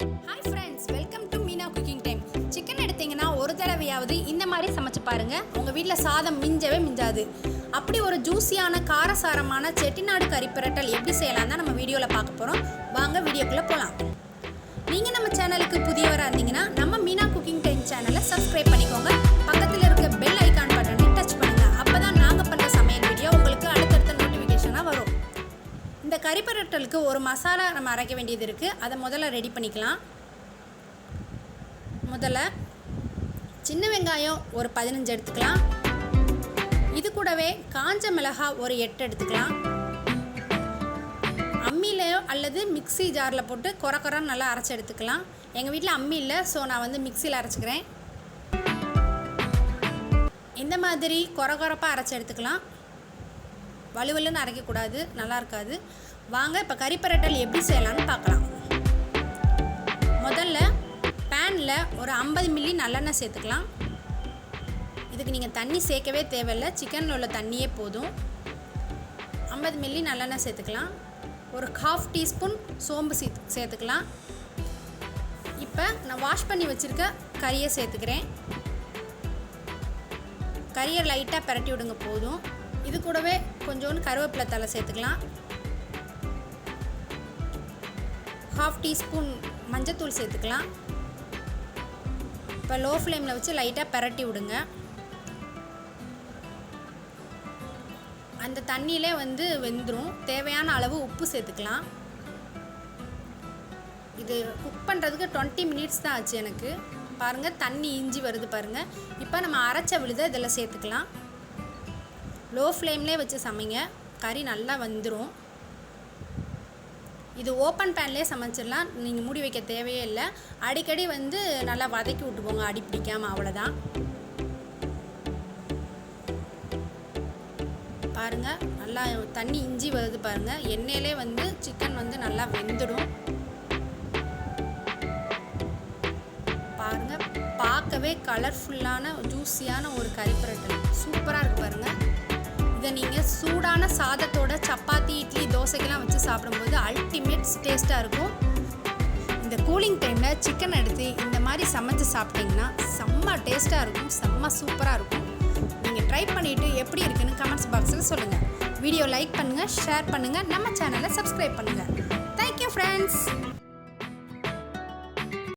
Hi friends welcome to Meena cooking time chicken எடுத்தீங்கன்னா ஒரு தடவையாவது இந்த மாதிரி சமைச்சு பாருங்க. உங்கள் வீட்டில் சாதம் மிஞ்சவே மிஞ்சாது. அப்படி ஒரு ஜூஸியான காரசாரமான செட்டிநாடு கறி பிரட்டல் எப்படி செய்யலாம் தான் நம்ம வீடியோவில் பார்க்க போகிறோம் வாங்க வீடியோக்குள்ளே போகலாம் நீங்கள் நம்ம சேனலுக்கு புதியவராக இருந்தீங்கன்னா நம்ம மீனா குக்கிங் டைம் சேனலை சப்ஸ்கிரைப் பண்ணிக்கோங்க. இந்த கறி பரட்டலுக்கு ஒரு மசாலா நம்ம அரைக்க வேண்டியது இருக்குது அதை முதல்ல ரெடி பண்ணிக்கலாம். முதல்ல சின்ன வெங்காயம் ஒரு பதினஞ்சு எடுத்துக்கலாம். இது கூடவே காஞ்ச மிளகாய் ஒரு எட்டு எடுத்துக்கலாம். அம்மியிலையோ அல்லது மிக்ஸி ஜாரில் போட்டு குறை குறைன்னு நல்லா அரைச்சி எடுத்துக்கலாம். எங்கள் வீட்டில் அம்மி இல்லை ஸோ நான் வந்து மிக்சியில் அரைச்சிக்கிறேன். இந்த மாதிரி குறை குறைப்பாக அரைச்சி எடுத்துக்கலாம். வலுவலுன்னு அரைக்கக்கூடாது நல்லா இருக்காது. வாங்க இப்போ கறி பரட்டல் எப்படி செய்யலாம்னு பார்க்கலாம். முதல்ல பேனில் ஒரு ஐம்பது மில்லி நல்லெண்ணெய் சேர்த்துக்கலாம். இதுக்கு நீங்கள் தண்ணி சேர்க்கவே தேவையில்லை. சிக்கனில் உள்ள தண்ணியே போதும். ஐம்பது மில்லி நல்லெண்ணெய் சேர்த்துக்கலாம். ஒரு ஹாஃப் டீஸ்பூன் சோம்பு சே சேர்த்துக்கலாம். இப்போ நான் வாஷ் பண்ணி வச்சுருக்க கறியை சேர்த்துக்கிறேன். கறியை லைட்டாக பிரட்டி விடுங்க போதும். இது கூடவே கொஞ்சோண்டு கருவேப்பிலை தலை சேர்த்துக்கலாம். ஹாஃப் டீஸ்பூன் மஞ்சத்தூள் சேர்த்துக்கலாம். இப்போ லோ ஃப்ளேமில் வச்சு லைட்டாக பிரட்டி விடுங்க. அந்த தண்ணியிலே வந்து வெந்துடும் தேவையான அளவு உப்பு சேர்த்துக்கலாம். இது குக் பண்ணுறதுக்கு டுவெண்ட்டி மினிட்ஸ் தான் ஆச்சு எனக்கு. பாருங்கள் தண்ணி இஞ்சி வருது பாருங்கள் இப்போ நம்ம அரைச்ச விழுத இதில் சேர்த்துக்கலாம். லோ ஃப்ளேம்லேயே வச்சு சமைங்க. கறி நல்லா வந்துடும் இது ஓப்பன் பேன்லேயே சமைச்சிடலாம். நீங்கள் மூடி வைக்க தேவையே இல்லை. அடிக்கடி வந்து நல்லா வதக்கி விட்டுப்போங்க அடி பிடிக்காமல் அவ்வளோதான் பாருங்கள் நல்லா தண்ணி இஞ்சி வருது பாருங்கள் எண்ணெயிலே வந்து சிக்கன் வந்து நல்லா வெந்துடும். பாருங்கள் பார்க்கவே கலர்ஃபுல்லான ஜூஸியான ஒரு கறி பிரட்டல் சூப்பராக இருக்குது பாருங்கள் இதை நீங்கள் சூடான சாதத்தோட சப்பாத்தி இட்லி தோசைக்கெல்லாம் வச்சு சாப்பிடும்போது அல்டிமேட் டேஸ்ட்டாக இருக்கும். இந்த கூலிங் டைமில் சிக்கன் எடுத்து இந்த மாதிரி சமைச்சு சாப்பிட்டிங்கன்னா செம்ம டேஸ்ட்டாக இருக்கும் செம்ம சூப்பராக இருக்கும். நீங்கள் ட்ரை பண்ணிவிட்டு எப்படி இருக்குன்னு கமெண்ட்ஸ் பாக்ஸில் சொல்லுங்கள் வீடியோ லைக் பண்ணுங்கள் ஷேர் பண்ணுங்கள் நம்ம சேனலை சப்ஸ்கிரைப் பண்ணுங்கள் தேங்க்யூ ஃப்ரெண்ட்ஸ்